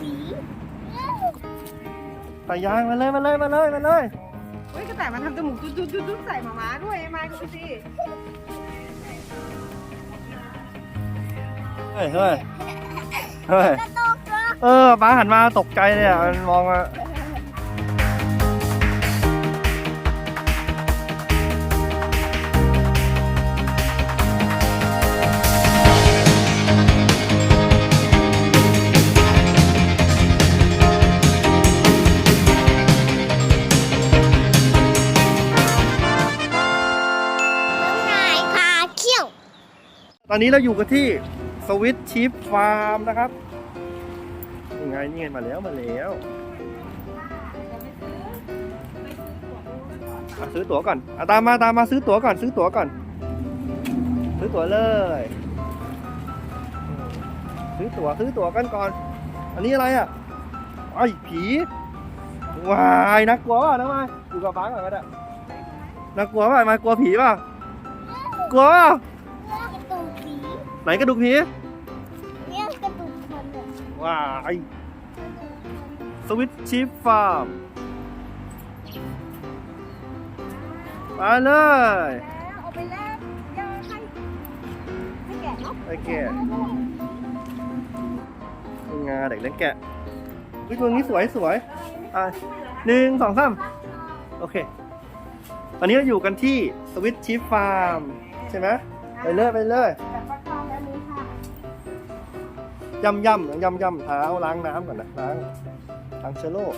สีใส่ยางมาเลยมาเลยมาเลยมาเลยเฮ้ยกระต่ายมันทำจมูกจุดจุดจุดจุดใส่หมาม้าด้วยไอ้มาดูสิเฮ้ยเฮ้ยเฮ้ยกระตกเหรอเออป้าหันมาตกใจเลยอะมันมองอะ ตอนนี้เราอยู่กันที่สวิตชิปฟาร์มนะครับยังไงนี่ไงมาแล้วมาแล้วอะซื้อตั๋วก่อนอะตามมาตามมาซื้อตั๋วก่อนซื้อตั๋วก่อน ซื้อตั๋วเลย ซื้อตั๋วซื้อตั๋วกันก่อน อันนี้อะไรอะไอ้ผีวายน่ากลัวป่ะน้องไมอยู่กับป้าก่อนก็ได้น่ากลัวป่ะมากลัวผีป่ะกลัวป่ะ นกระดูกผีเนี่ยกระตุกคนเลยว้ายสวิตชิฟฟาร์มมาเลยเอาไปแลกยาให้ให้แกะเนาะไอ้แกะงาเด็กเล่นแกะวิตัวนี้สวยสวยอะหนึ่งสองสามโอเคตอนนี้เราอยู่กันที่สวิตชิฟฟาร์มใช่ไหมไปเลยไปเลย ย่ำย่ำย่ำย่ำเท้าล้างน้ำก่อนนะล้างล้างเชื้อโรค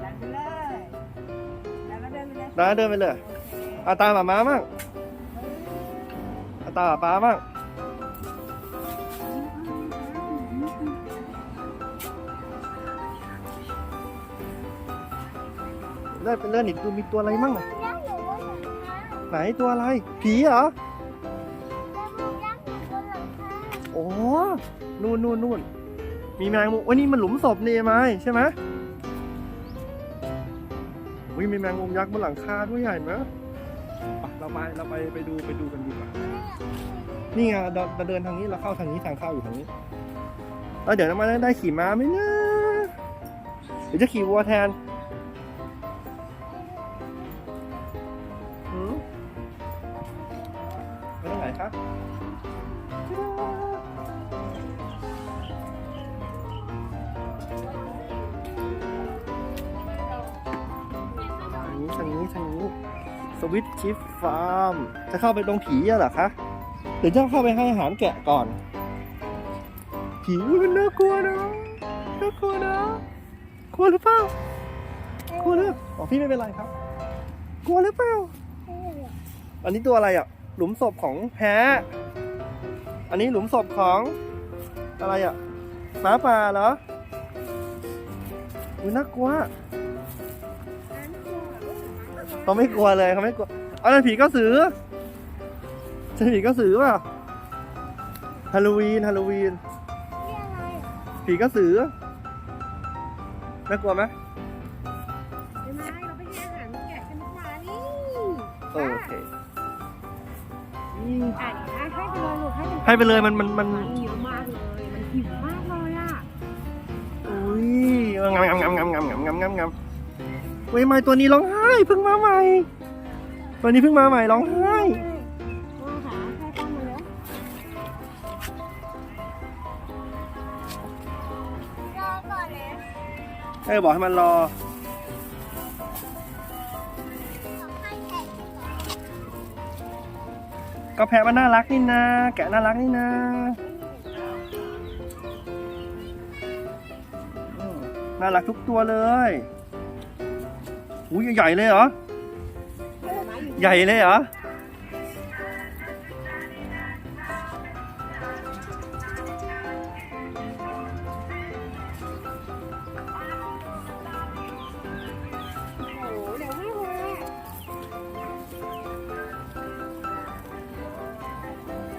แล้วไปเลยแล้วเดินไปเลยน้าเดินไปเลยอาตามหมาม้ามั่งอาตามหมาป้ามั่งเลื่อนไปเลื่อนอีกดูมีตัวอะไรมั่งอะยักษ์อยู่บนหลังคาไหนตัวอะไร ผีเหรอ นู่นนู่นนู่นมีแมงมุมวันนี้มันหลุมศพนี่ไหมใช่ไหมวิมีแมงมุมยักษ์บนหลังคาด้วยใหญ่ไหมไปเราไปเราไปไปดูไปดูกันดีกว่า นี่ไงเราเราเดินทางนี้เราเข้าทางนี้ทางเข้าอยู่ทางนี้แล้วเดี๋ยวน้ำมันได้ขี่ม้าไหมนะหรือจะขี่วัวแทน ฟฟาร์ม จะเข้าไปตรงผีอะเหรอคะเดี๋ยวจะเข้าไปให้อาหารแกะก่อน ผีอุ๊ยมันน่ากลัวนะน่ากลัวนะกลัวหรือเปล่ากลัวหรืออ๋อพี่ไม่เป็นไรครับ กลัวหรือเปล่า อันนี้ตัวอะไรอะ หลุมศพของแพ้อันนี้หลุมศพของ อะไรอะหมาป่าเหรออุ้ยน่ากลัวเขาไม่กลัวเลยเขาไม่กลัวเอาแล้วผีก็สือใช่ผีก็สือเปล่าฮาโลวีนฮาโลวีนผีกระสือน่ากลัวไหมไปไหมเราไปห้อาหารแกะกันดีกว่านี่โอเคอืมให้ไปเลยลูกให้ไปเลยมันมันมันหิวมากเลยมันหิวมากเลยอะอุ้ยงำงำงำงำงำงำงำงำงำเว้ยไม่ตัวนี้ร้องไห้เพิ่งมาใหม่ ตัวนี้เพิ่งมาใหม่ร้องไห้ว่าหาให้ข้ามาแล้วรอก่อนนะเออบอกให้มันรอให้แขกก่อนก็แพะมันน่ารักนี่นะ แกะน่ารักนี่นะอืมน่ารักทุกตัวเลยอุ้ยใหญ่เลยเหรอ ใหญ่เลยเหรอโอ้โหเดี๋ยวให้เลย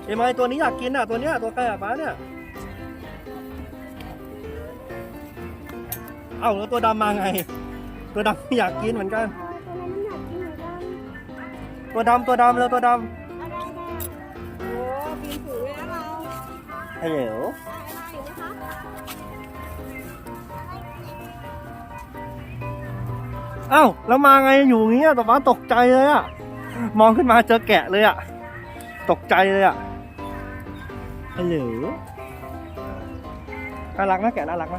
เอ็มไอตัวนี้อยากกินอะ ตัวเนี้ยตัวใครอะป้าเนี่ย เอ้าแล้วตัวดำมาไง ตัวดำไม่อยากกินเหมือนกัน ตัวดำตัวดำเล้วตัวดำอ้ปีนสูงเลยนะเฮัลโหลได้อยู่อ้าแล้วมาไงอยู่อย่างเงี้ยแต่ว่าตกใจเลยอะมองขึ้นมาเจอแกะเลยอะตกใจเลยอะเฮัลโหลน่ารักไหมแกะน่ารักไหม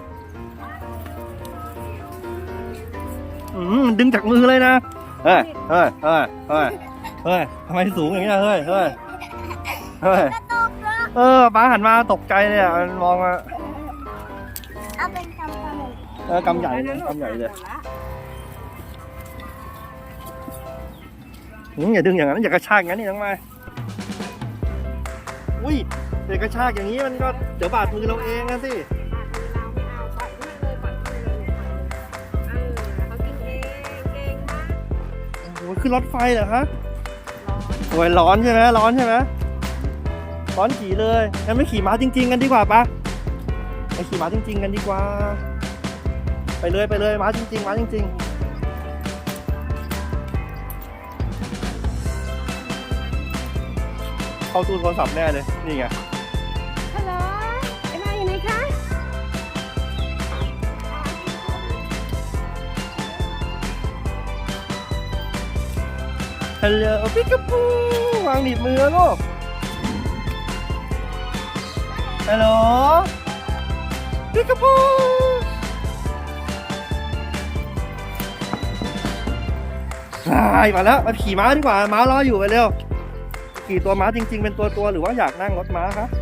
อืมดึงจากมือเลยนะเฮ้ยเฮ้ยเฮ้ย เฮ้ยทำไมสูงอย่างเงี้ยเฮ้ยเฮ้ยเฮ้ยกระตกเหรอเออป้าหันมาตกใจเลยอะมันมองมาเอาเป็นกำกำเลยเออกำใหญ่เลยกำใหญ่เลยอืมอย่าดึงอย่างนั้นอย่ากระชากอย่างนั้นนี่น้องไม้อุ้ยเดี๋ยวกระชากอย่างนี้มันก็เดี๋ยวบาดมือเราเองนะสิโอ้โหขึ้นรถไฟเหรอคะ โอ้ยร้อนใช่ไหมร้อนใช่ไหมร้อนขี่เลยงั้นไม่ขี่ม้าจริง ๆ กันดีกว่าปะไปขี่ม้าจริง ๆ กันดีกว่า ไปเลยไปเลยม้าจริงๆม้าจริง ๆเข้าตู้โทรศัพท์แน่เลย นี่ไง ฮัลโหลปิกาปูวางหนีบมือลูกฮัลโหลปิกาปูใช่มาแล้วมาขี่ม้าดีกว่าม้ารออยู่ไปเร็วขี่ตัวม้าจริง ๆ เป็นตัวตัวๆหรือว่าอยากนั่งรถม้าคะโ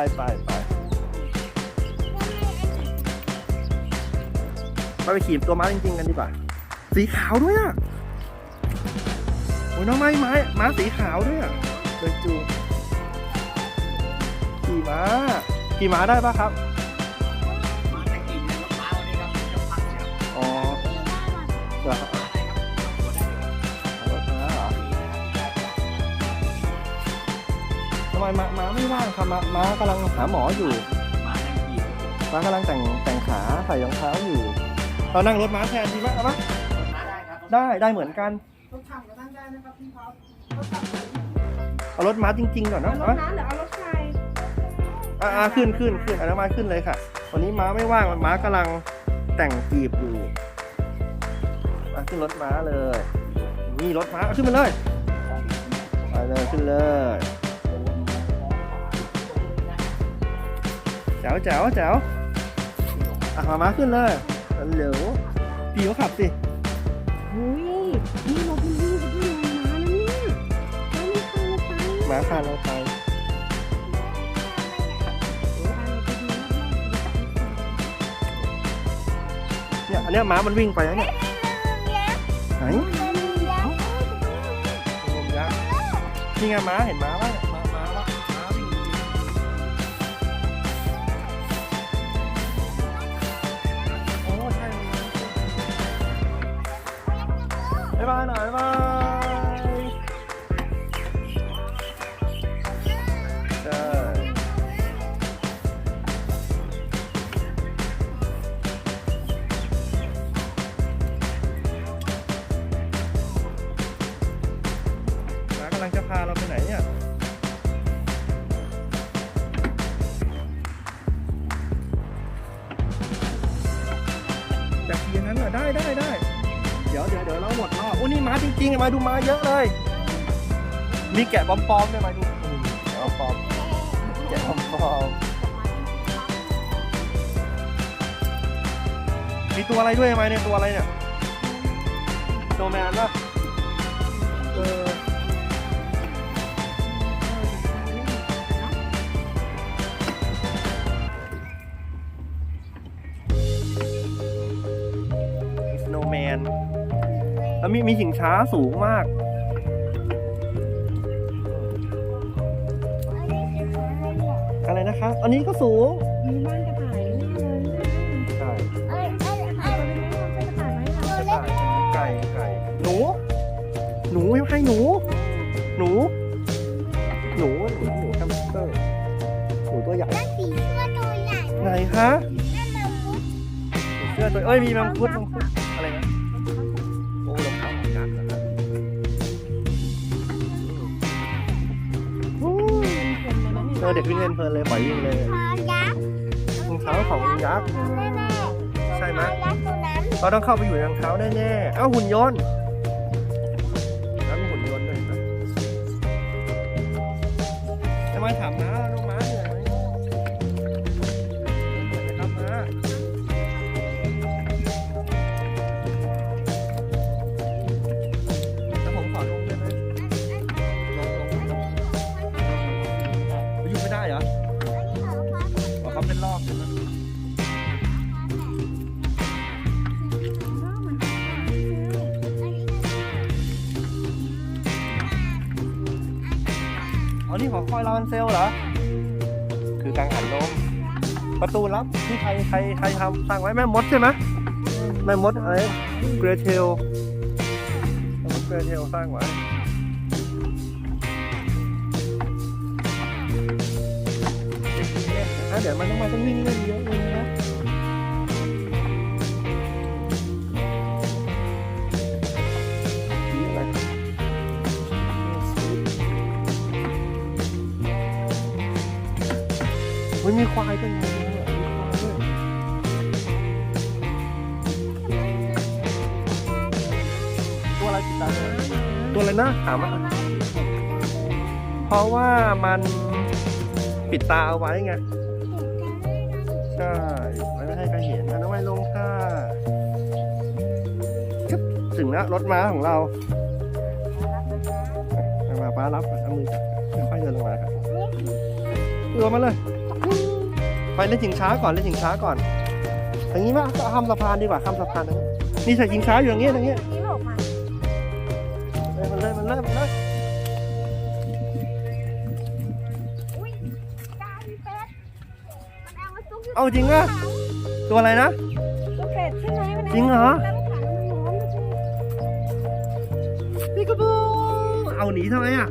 ไปไปไปไปไปขี่ตัวม้าจริงๆกันดีกว่า สีขาวด้วยอะ โอ้ยน้องไม้ไม้ม้าสีขาวด้วยอะเดินจูขี่ม้าขี่ม้าได้ปะครับ มม้าม้าไม่ว่างครับม้าม้ากำลังหาหมออยู่ม้ากำลังแต่งแต่งขาใส่รองเท้าอยู่เรานั่งรถม้าแทนดีไหมเอาปะได้ได้เหมือนกันเอารถม้าจริงๆก่อนเอาเนาะรถเอาปะน้ำหรือเอารถไฟอ่าขึ้นขึ้นขึ้นอันนั้นมาขึ้นเลยค่ะ วันนี้ม้าไม่ว่างม้ากำลังแต่งกีบอยู่มาขึ้นรถม้าเลยนี่รถม้าเอาขึ้นมาเลยไปเลยขึ้นเลย แจ๋วแจ๋วแจ๋วอะมามาขึ้นเลยเร็วพี่เขาขับสิอุ้ยนี่รถมันวิ่งไปที่โรงม้านะเนี่ยแล้วมีทางรถไฟม้าพาเราไปเนี่ยอันเนี้ยม้ามันวิ่งไปแล้วเนี่ยไหนงมยักษ์นี่ไงม้าเห็นม้าป่ะเนี่ยม้าม้าป่ะ นี่ไงมาดูมาเยอะเลย มีแกะปลอมๆด้วยมาดูอืมแกะปลอมๆแกะปลอมๆมีตัวอะไรด้วยไหมเนี่ยตัวอะไรเนี่ย ตัวแมนป่ะ มีมีหิงช้าสูงมาก อะไรนะคะ อันนี้ก็สูง มีบ้านกระต่ายแน่เลยนะใช่เอ้ยเอ้ยเอ้ยตัวเล็กๆมันเป็นกระต่ายไหมคะกระต่ายไก่ไก่หนู หนูให้หนู หนู หนูหนูหนูแฮมสเตอร์หนูตัวใหญ่นั่นผีเสื้อตัวใหญ่ไหนคะนั่นแมวมุดเสื้อตัวเอ้ยมีมังคุดมัง อเด็กวิ่งเล่นเพลินเลยปล่อยวิ่งเลยคอยักษ์รองเท้าของยักษ์แม่แม่ใช่ไหมรองเท้ายักษ์ตัวนั้นเราต้องเข้าไปอยู่ในรองเท้าแน่ๆเอ้าหุ่นยนต์แล้วมีหุ่นยนต์ด้วยเห็นไหมทำไมถามนะ ประตูลับที่ใครใครใครทำสร้างไว้แม่มดใช่ไหมแม่มดอะไรเกรเทลแม่มดเกรเทลสร้างไว้อะเดี๋ยวมันต้องมาต้องวิ่งเล่นเยอะเลยนะนี่อะไรเฮ้ยมีควายด้วยนะมี ตัวอะไรนะถามอะเพราะว่ามันปิดตาเอาไว้ไงใช่ไม่ให้ใครเห็นนะน้องไม่ลงค่ะชึบถึงแล้วรถม้าของเรามาป้ารับเอามือค่อยๆเดินลงมาครับเรือมาเลย ไปเล่นชิงช้าก่อนเล่นชิงช้าก่อนอย่างนี้มั้ยก็ข้ามสะพานดีกว่าข้ามสะพานนี้นี่ใส่ชิงช้าอยู่อย่างเงี้ยอย่างเงี้ย เอามาซุกอยู่เอาจริงอะตัวอะไรนะตัวเป็ดใช่ไหมมันจริงเหรอแล้วมันขังมันล้อมดูสิพี่กระบูเอาหนีทำไมอะ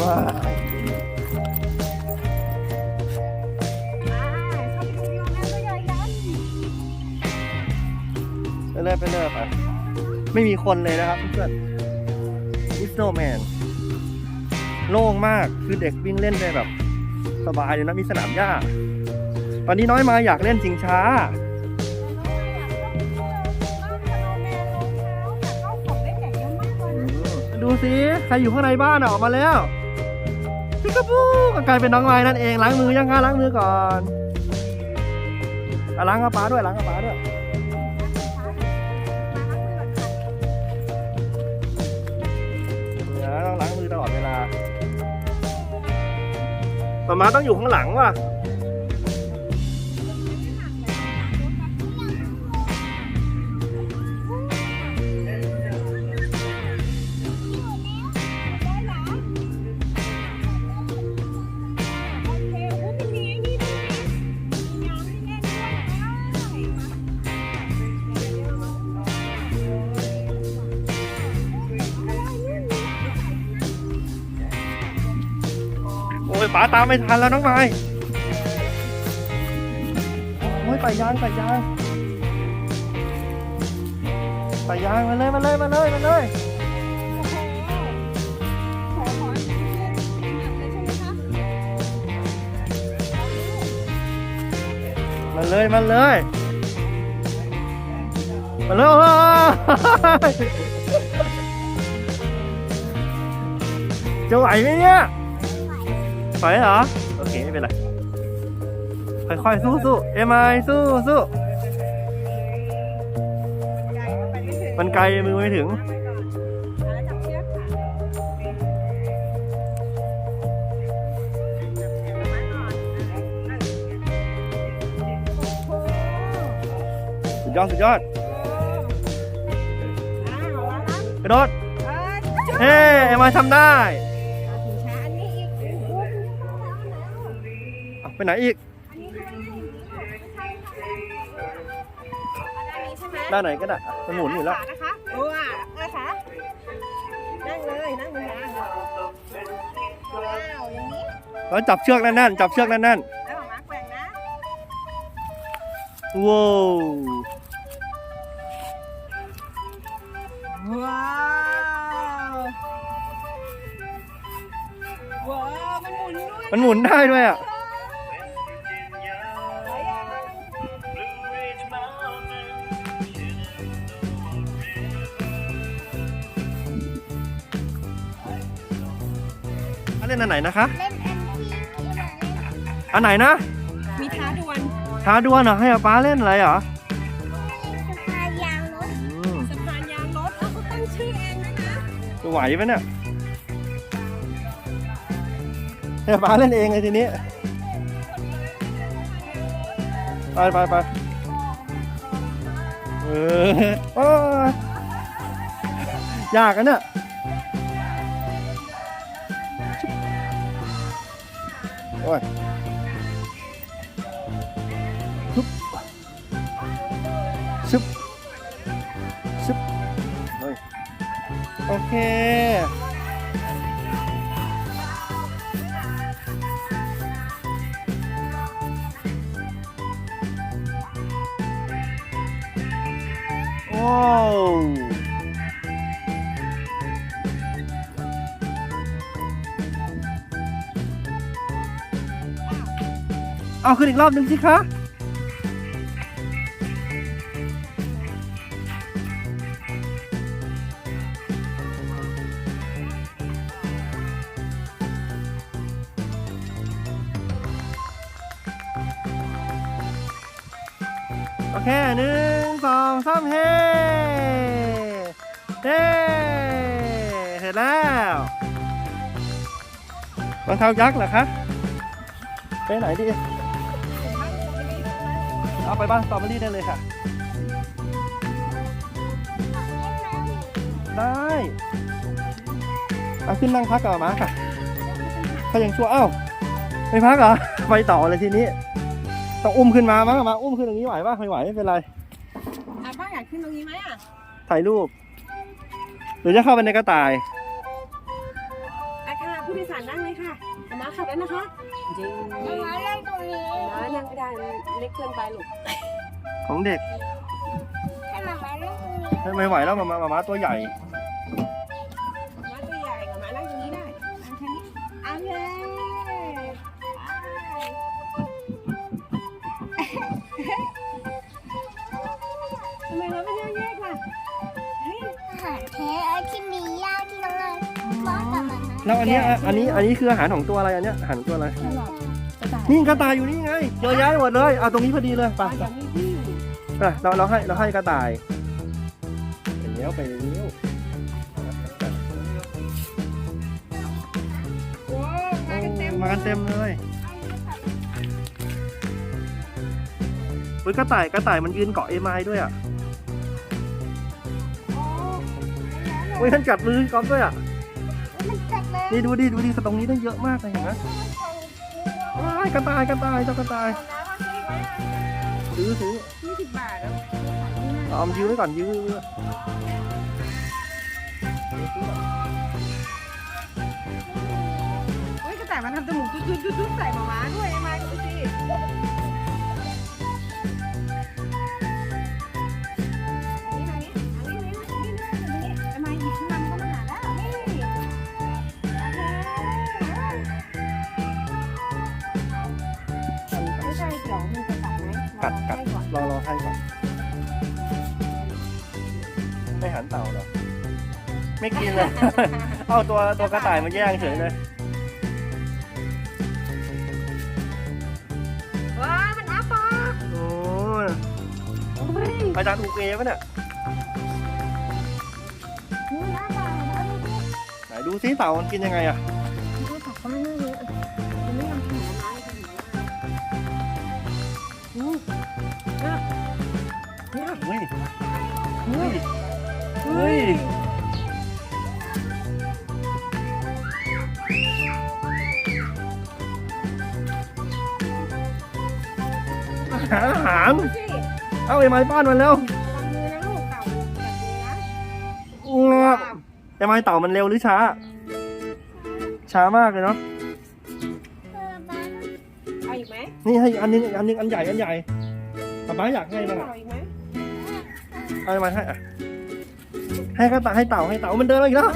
ว้ายอ่าเข้า ไม่มีคนเลยนะครับเพื่อนนิสโนแมนโล่งมากคือเด็กวิ่งเล่นได้แบบ สบายเลยนะมีสนามหญ้า ตอนนี้น้อยมาอยากเล่นชิงช้า ดูสิใครอยู่ข้างในบ้านอะออกมาแล้วพิกาบูก็กลายเป็นน้องไม้นั่นเองล้างมือยังคะล้างมือก่อนอะล้างกระป๋าด้วยล้างกระป๋าด้วยนะ ป๊าม้าต้องอยู่ข้างหลังว่ะ ตามไม่ทันแล้วน้องไม้โอ้ยไปยางไปยางไปยางมาเลยมาเลยมาเลยมาเลยมาเลยมาเลยมาเลยโอ้ยจะไหวไหมเนี่ย ไหวเหรอ โอเค ไม่เป็นไร ค่อยๆ สู้สู้เอ็มไอสู้สู้มันไกลมือไม่ถึง สุดยอด สุดยอดกระโดดเฮ้เอ็มไอทำได้ ไปไหนอีก ด้านไหนก็ได้อะมันหมุนอยู่แล้ว นะคะตัวนะคะนั่งเลย นั่งเลยนะว้าวอย่างนี้แล้วจับเชือกแน่นๆจับเชือกแน่นแล้วหมาแกว่งว้าวว้าวว้าวมันหมุนด้วย มันหมุนได้ด้วยอะ ล่นอันไหนนะคะ เล่นอันที่ที่เราเล่นอันไหนนะ มีท้าดวลท้าดวลเหรอให้อาป้าเล่นอะไรเหรอสะพานยางรถอืมสะพานยางรถแล้วเขาตั้งชื่อเองด้วยนะ จะไหวไหมเนี่ยให้อาป้าเล่นเองเลยทีนี้ ไปไปไปเออโอ้ยยากกันเนี่ย โอ้ยชุบชุบ เอเคว้าวเอาขึ้นอีกรอบหนึ่งสิคะโอเคหนึ่งสองสามเฮ้เฮ้เสร็จแล้วรองเท้ายักษ์เหรอคะไปไหนดี เอาไปบ้านสตรอเบอรี่ได้เลยค่ะ ได้เอาขึ้นนั่งพักกับหมาค่ะเขายังชั่วเอ้าไม่พักเหรอไปต่อเลยทีนี้ต้องอุ้มขึ้นมามั้งมาอุ้มขึ้นตรงนี้ไหวป่ะไม่ไหวไม่เป็นไรอะป้าอยากขึ้นตรงนี้ไหมอะถ่ายรูป หรือจะเข้าไปในกระต่ายอาค่ะผู้โดยสารนั่งเลยค่ะอามาขับแล้วนะคะจริงเอามาเล่นตรงนี้มานั่งไม่ได้มันเล็กเกินไปลูก ของเด็กให้มามาเล่นตรงนี้ไม่ไม่ไหวแล้วมามามามาตัวใหญ่มาตัวใหญ่กับมานั่งตรงนี้ได้นั่งแค่นี้เอาเลยทำไมเราไม่เที่ยวแยกล่ะเฮ้ยอาหารแท้ไอ้ที่มีย่าที่น้องเลยบอกกับมันนะแล้วอันเนี้ยอันนี้อันนี้คืออาหารของตัวอะไรอันเนี้ยอาหารของตัวอะไรกระต่ายนี่กระต่ายอยู่นี่ไงเยอะแยะไปหมดเลยเอาตรงนี้พอดีเลยไปปลาอย่างนี้พี่ ไปเราเราให้เราให้กระต่ายไปเลี้ยวไปเลี้ยวโอ้มากันเต็มมากันเต็มเลยเฮ้ยกระต่ายกระต่ายมันยืนเกาะเอไม้ด้วยอะโอ้เฮ้ยท่านกัดมือกอฟด้วยอะมันจัดเลยนี่ดูดิดูดิตรงนี้ได้เยอะมากเลยเห็นไหมว้ายกระต่ายกระต่ายเจ้ากระต่ายเอาน้ำมาซื้อไหมอะซื้อซื้อ ยี่สิบบาทแล้วเอาเอายื้อไว้ก่อนยื้อเฮ้ยกระต่ายมันทำจมูกจุดๆๆๆใส่หมาม้าด้วยไอ้ไม้ดูสิอันนี้อันนี้อันนี้อันนี้อันนี้ไอ้ไม้หยิบขึ้นมามันก็มาหาแล้วนี่โอเคไม่ใช่เดี๋ยวมันจะกัด ไหมกัดกัดให้ก่อนรอรอให้ก่อนไม่หันเต่าเหรอไม่กินเลย เอาตัวตัวกระต่ายมาแย่งเฉยเลยว้ามันอ้าปากโอ้ยโอ้ยอาจารย์ถูกเอปะเนี่ยนี่น่าจะแล้วนี่ไหนดูซิเต่ามันกินยังไงอะดูผักก็ไม่น่าเยอะมั เนี่ยเฮ้ยเฮ้ยเฮ้ยหาอาหารดูสิเอาไอ้ไม้ป้านมันแล้วระวังมือนะลูกเต่าแบบนี้นะงับไอ้ไม้เต่ามันเร็วหรือช้า ช้ามากเลยเนาะเออบ้านเอาอีกไหมนี่ให้อันนึงอันนึงอันใหญ่อันใหญ่ป๊าป๊าอยากให้บ้างเต่าอะอีกไหม เอามาให้อะให้กระต่ายให้เต่าให้เต่ามันเดินมาอีกแล้ว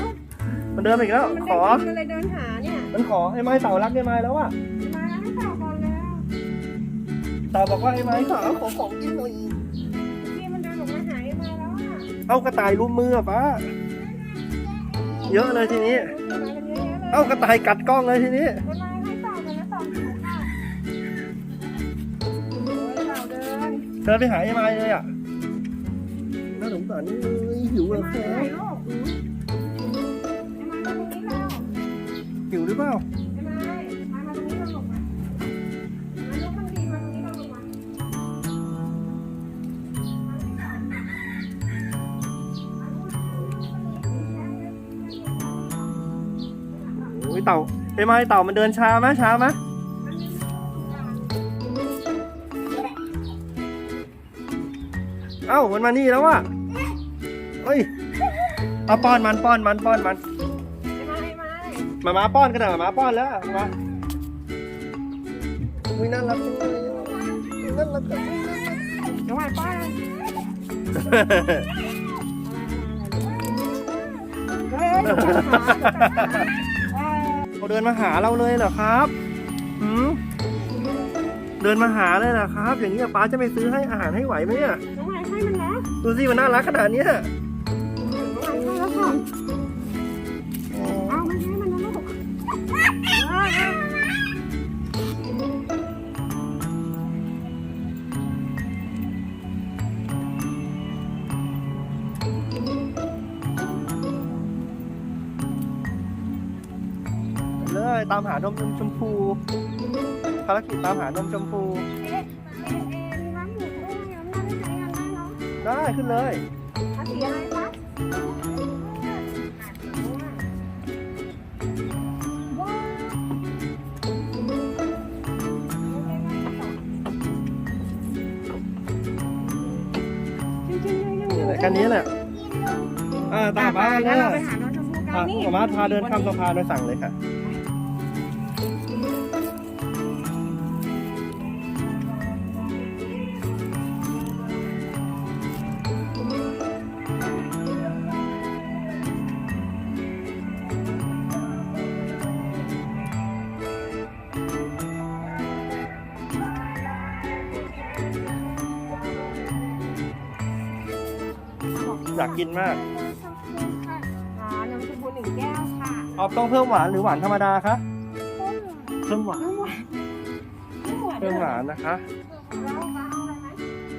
มันเดินมาอีกแล้ว มันขอได้กินมันเลยเดินหาเนี่ยมันขอไอ้ไม้เต่ารักไอ้ไม้แล้วอะมาให้เต่าก่อนแล้วเต่าบอกว่าไอ้ไม้ขอขอของกินหน่อยพี่มันเดินออกมาหาไอ้มาแล้วอะเอากระต่ายรุมมืออะป้าเยอะเลยทีนี้มากันเยอะแยะเลยเอากระต่ายกัดกล้องเลยทีนี้เป็นไรให้เต่ากันนะเต่าหิวค่ะโอ้ยเต่าเดินเดินไปหาไอ้ไม้เลยอะ น่าสงสารนี่เลยหิว ไอ้ แล้ว มา แค่ ไหนลูกอืมไอ้มาตรงนี้แล้ว หิวหรือเปล่า ไอ้มามามาตรงนี้เราหลบมามาลุกมันดีมาตรงนี้เราหลบมา โอ้ยเต่าไอ้ไม้เต่ามันเดินช้าไหมช้าไหมเอ้ามันมานี่แล้วว่ะ เฮ้ยเอาป้อนมันป้อนมันป้อนมันไอ้มาไอ้มามามาป้อนกันเถอะมาป้อนแล้วมาอุ้ยน่ารักจังเลยน่ารักจังเลยน้องหวานป้อนเฮ้ยเดี๋ยวจะหาเดี๋ยวจะหาเออเขาเดินมาหาเราเลยเหรอครับหืมเดินมาหาเลยเหรอครับ อย่างนี้ป้าจะไปซื้อให้อาหารให้ไหวไหมเนี่ยน้องหวานให้มันแล้วดูสิมันน่ารักขนาดเนี้ ตามหานมชมพูภารกิจตามหานมชมพู ได้ขึ้นเลยกันนี้แหละอ่าตาบ้านนะอะมาพาเดินข้ามสะพานโดยสั่งเลยค่ะ อยากกินมากอ่าน้ำชมพูหนึ่งแก้วค่ะเอาต้องเพิ่มหวานหรือหวานธรรมดาคะเพิ่มหวาน น้ำหวานน้ำหวานเพิ่มหวานนะคะแล้วมาเอาอะไรไหม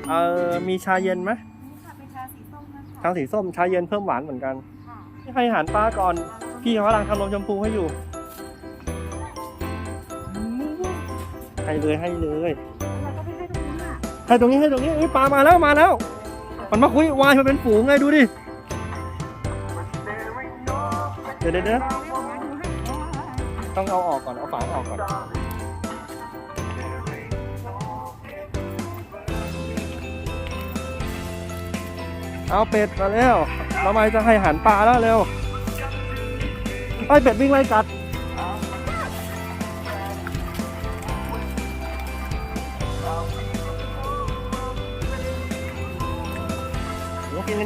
เอ่อมีชาเย็นไหมนี่ค่ะเป็นชาสีส้มนะคะชาสีส้ม ชาเย็นเพิ่มหวานเหมือนกัน ค่ะให้อาหารปลาก่อน พี่เขากำลังทำนมชมพูให้อยู่ ให้เลยให้เลยเราก็ไปให้ตรงนี้อะให้ตรงนี้ให้ตรงนี้เอ้ยปลามาแล้วมาแล้ว มันมาคุยวายมันเป็นฝูงไงดูดิ เดี๋ยวเดี๋ยวเดดต้องเอาออกก่อน เอาฝาออกก่อน เอาเป็ดมาแล้วเราไม่จะให้อาหันปลาแล้วเร็วไอ้เป็ดวิ่งไล่กัด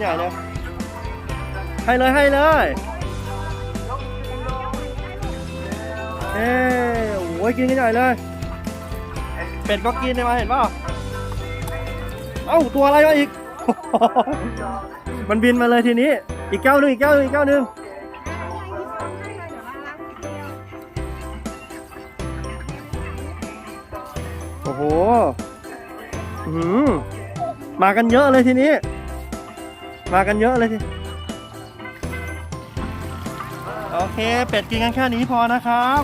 ใหญ่เลย ให้เลยให้เลยเอ้โอ้ยกินกันใหญ่เลย เป็ดก็กินได้มาเห็นป่าเอ้าตัวอะไรมาอีก มันบินมาเลยทีนี้ อีกแก้วหนึงอีกแก้วหนึงอีกแก้วหนึงโอ้โหมากันเยอะเลยทีนี้ มากันเยอะเลยทีโอเค เป็ดกินกันแค่นี้พอนะครับ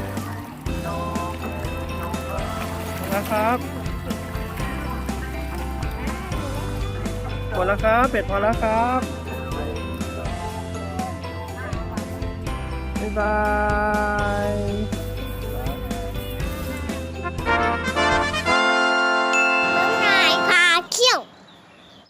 นะครับหมดแล้วครับเป็ดพอแล้วครับบ๊ายบาย